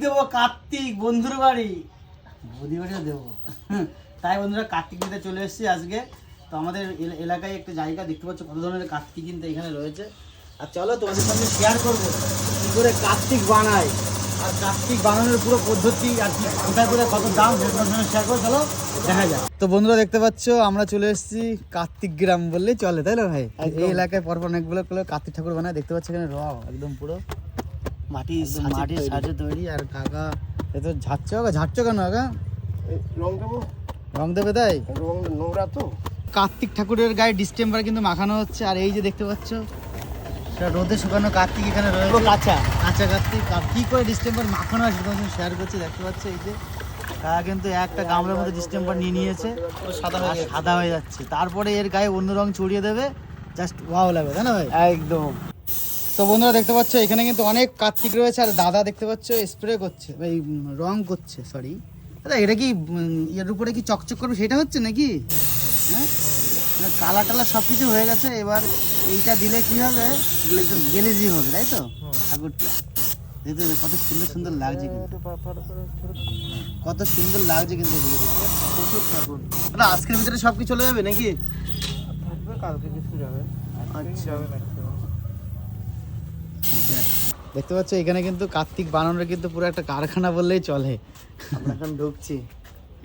দেবো কার্তিক বন্ধুর বাড়ি। বৌদি বাড়িও দেবো। তাই বন্ধুরা কার্তিক দিতে চলে এসেছি আজকে। তো আমাদের এলা- এলাকায় একটা জায়গা দেখতে পাচ্ছ কত ধরনের কার্তিক কিন্তু এখানে রয়েছে। আর চলো তোমাদের সঙ্গে শেয়ার করব কী করে কার্তিক বানায়। আর কার্তিক বানানোর পুরো পদ্ধতি আর কি কোথায় কোথায় কত দাম সেটা তোমাদের সঙ্গে শেয়ার করো চলো দেখা যাক। তো বন্ধুরা দেখতে পাচ্ছ আমরা চলে এসেছি কার্তিক গ্রাম বললেই চলে তাই না ভাই? এই এলাকায় পরপর অনেকগুলো কার্তিক ঠাকুর বানায় দেখতে পাচ্ছ এখানে র একদম পুরো। মাটি মাটির সাজে তৈরি। আর কাকা এ তো ঝাড়ছো কাকা ঝাড়ছো কেন কাকা? রং দেবো? রং দেবে তাই? রং নোংরা তো। কার্তিক ঠাকুরের গায়ে ডিস্টেম্বার কিন্তু মাখানো হচ্ছে আর এই যে দেখতে পাচ্ছ সেটা রোদে শুকানো কার্তিক এখানে রয়েছে। কাঁচা। কাঁচা কার্তিক আর কি করে ডিস্টেম্বার মাখানো আছে সেটা শেয়ার করছি দেখতে পাচ্ছ এই যে। তারা কিন্তু একটা গামলার মধ্যে ডিস্টেম্বার নিয়ে নিয়েছে সাদা হয়ে সাদা হয়ে যাচ্ছে। তারপরে এর গায়ে অন্য রং চড়িয়ে দেবে জাস্ট ওয়াও লাগবে তাই না ভাই? একদম। তো বন্ধুরা দেখতে পাচ্ছ এখানে কিন্তু অনেক কার্তিক রয়েছে আর দাদা দেখতে পাচ্ছ স্প্রে করছে এই রং করছে সরি দাদা এটা কি এর উপরে কি চকচক করবে সেটা হচ্ছে নাকি? হ্যাঁ? মানে কালা টালা সব কিছু হয়ে গেছে এবার এইটা দিলে কি হবে? গেলেজি হবে তাই তো? ঠাকুরটা। দেখতে কত সুন্দর সুন্দর লাগছে কিন্তু। কত সুন্দর লাগছে কিন্তু প্রচুর ঠাকুর। আজকের ভিতরে সব কি চলে যাবে নাকি? থাকবে কালকে কিছু যাবে। আচ্ছা। দেখতে পাচ্ছ এখানে কিন্তু কার্তিক বানানোর কিন্তু পুরো একটা কারখানা বললেই চলে। আমরা এখন ঢুকছি।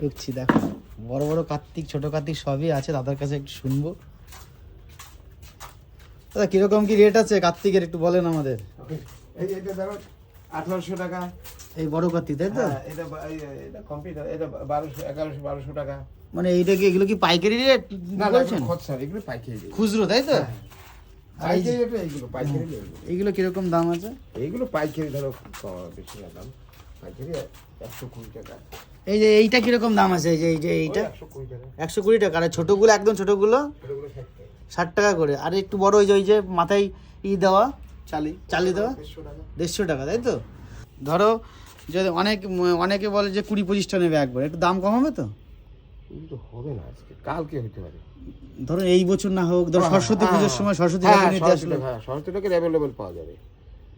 ঢুকছি দেখো। বড় বড় কার্তিক ছোট কার্তিক সবই আছে দাদার কাছে একটু শুনব। দাদা কীরকম কি রেট আছে কার্তিকের একটু বলেন আমাদের? এই এটা ধরো আঠারোশো টাকা। এই বড় কার্তিক তাই তো? হ্যাঁ, এটা এটা কম্পিউটার এটা বারোশো এগারোশো বারোশো টাকা। মানে এইটা কি এগুলো কি পাইকারি রেট না বলছেন? খরচা এগুলো পাইকারি। খুচরো তাই তো? হ্যাঁ। পাইকারি রেটে এইগুলো পাইকারি। এইগুলো। কীরকম দাম আছে? এইগুলো পাইকারি ধরো বেশি না দাম। পাইকারি একশো কুড়ি টাকা। এই যে এইটা কীরকম দাম আছে? এই যে এই যে এইটা? একশো কুড়ি টাকা। আর ছোটগুলো একদম ছোটগুলো? ষাট টাকা করে। আর একটু বড় ওই যে ওই যে মাথায় ই দেওয়া চালি চালি দেওয়া? দেড়শো টাকা। দেড়শো টাকা তাই তো? ধরো যদি অনেক অনেকে বলে যে কুড়ি পঁচিশটা নেবে একবার একটু দাম কম হবে তো? হবে না আজকে কালকে হতে পারে। ধরো এই বছর না হোক ধরো সরস্বতী হ্যাঁ, পুজোর হ্যাঁ। সময় সরস্বতী হ্যাঁ, ঠাকুর নিতে আসলো হ্যাঁ, সরস্বতী টাকার অ্যাভেলেবেল পাওয়া যাবে।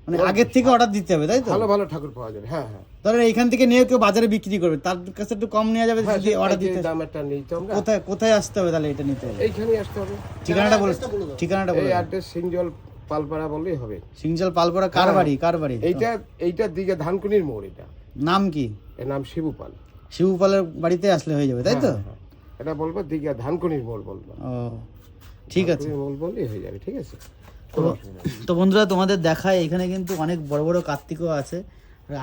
মানে আগের থেকে অর্ডার দিতে হবে তাই তো? ভালো ভালো ঠাকুর পাওয়া যাবে হ্যাঁ হ্যাঁ। ধরো এইখান থেকে নিয়ে কেউ বাজারে বিক্রি করবে তার কাছে একটু কম নেওয়া যাবে হ্যাঁ, যদি অর্ডার দিতে দাম একটা নেই তো আমরা কোথায় কোথায় আসতে হবে তাহলে এটা নিতে হবে? এইখানে আসতে হবে। ঠিকানাটা বলে ঠিকানাটা বলে এই অ্যাড্রেস সিংজল পালপাড়া বললেই হবে। সিংজাল পালপোড়া কার হ্যাঁ। বাড়ি? কার বাড়ি? এইটা এইটার দিকে ধানকুনির মোড় এটা। নাম কি? এর নাম শিবু পাল শিবুপালের বাড়িতে আসলে হয়ে যাবে তাই তো? হ্যাঁ, হ্যাঁ। এটা বলব দিঘা ধানকুনির মোড় বলব। ও ঠিক আছে। মোড় বললেই হয়ে যাবে ঠিক আছে? তো তো বন্ধুরা তোমাদের দেখায় এখানে কিন্তু অনেক বড় বড় কার্তিকও আছে।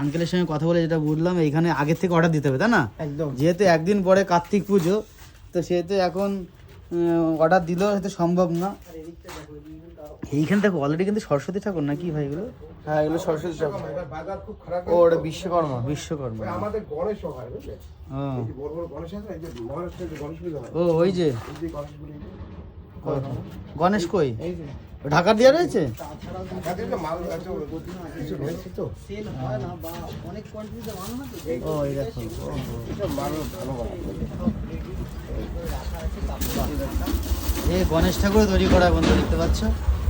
আঙ্কেলের সঙ্গে কথা বলে যেটা বুঝলাম এখানে আগে থেকে অর্ডার দিতে হবে তাই না? একদম। যেহেতু একদিন পরে কার্তিক পুজো তো সেহেতু এখন অর্ডার দিলেও হয়তো সম্ভব না। এইখানে দেখো অলরেডি কিন্তু সরস্বতী ঠাকুর নাকি ভাই এগুলো? হ্যাঁ এগুলো সরস্বতী ঠাকুর। এবার বাজার খুব খারাপ ও ওটা বিশ্বকর্মা। বিশ্বকর্মা। আমাদের গণেশ হয় বুঝলে? ও। এই যে বড় বড় গণেশ আছে এই যে মহারাষ্ট্রের যে গণেশ পুজো ও ওই যে। গণেশ গণেশ কই? এই যে ঢাকা দেওয়া রয়েছে? এই গণেশ ঠাকুর তৈরি করা বন্ধু দেখতে পাচ্ছ?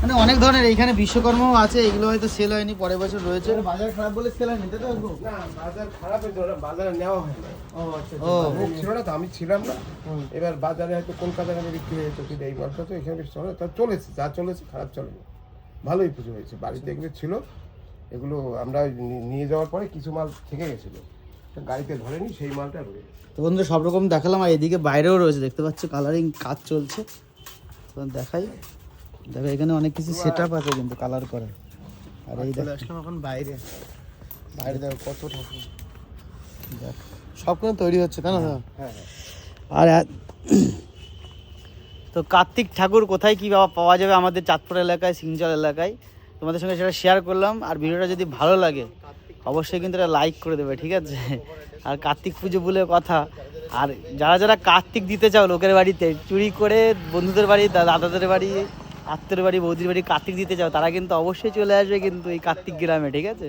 মানে অনেক ধরনের এইখানে বিশ্বকর্মাও আছে এগুলো হয়তো সেল হয়নি পরের বছর রয়েছে। বাজার খারাপ বলে সেল হয়নি তাই তো না বাজার খারাপ হয়েছে বাজারে নেওয়া হয় না। ও আচ্ছা ও। ছিল না তো আমি ছিলাম না। এবার বাজারে হয়তো আমি বিক্রি যেত কিন্তু এই মালটা তো এখানে বেশ চলে তা চলেছে যা চলেছে খারাপ চলেনি। ভালোই পুজো হয়েছে বাড়িতে এগুলো ছিল। এগুলো আমরা নিয়ে যাওয়ার পরে কিছু মাল থেকে গেছিল। তো গাড়িতে ধরেনি সেই মালটা রয়ে তো বন্ধু সব রকম দেখালাম আর এদিকে বাইরেও রয়েছে দেখতে পাচ্ছ কালারিং কাজ চলছে। তো দেখাই। দেখো এখানে অনেক কিছু সেট আপ আছে কিন্তু কালার করে আর এই দেখ। আসলাম এখন বাইরে। বাইরে দেখো কত ঠাকুর। দেখ। সব কোনো তৈরি হচ্ছে তাই না? হ্যাঁ হ্যাঁ আর তো কার্তিক ঠাকুর কোথায় কী পাওয়া- পাওয়া যাবে আমাদের চাঁদপুর এলাকায় সিংজল এলাকায়? তোমাদের সঙ্গে সেটা শেয়ার করলাম আর ভিডিওটা যদি ভালো লাগে অবশ্যই কিন্তু এটা লাইক করে দেবে ঠিক আছে? আর কার্তিক পুজো বলে কথা। আর যারা যারা কার্তিক দিতে চাও লোকের বাড়িতে চুরি করে বন্ধুদের বাড়ি দাদাদের বাড়ি আত্মীয় বাড়ি, বৌদির বাড়ি কার্তিক দিতে চাও তারা কিন্তু অবশ্যই চলে আসবে কিন্তু এই কার্তিক গ্রামে, ঠিক আছে?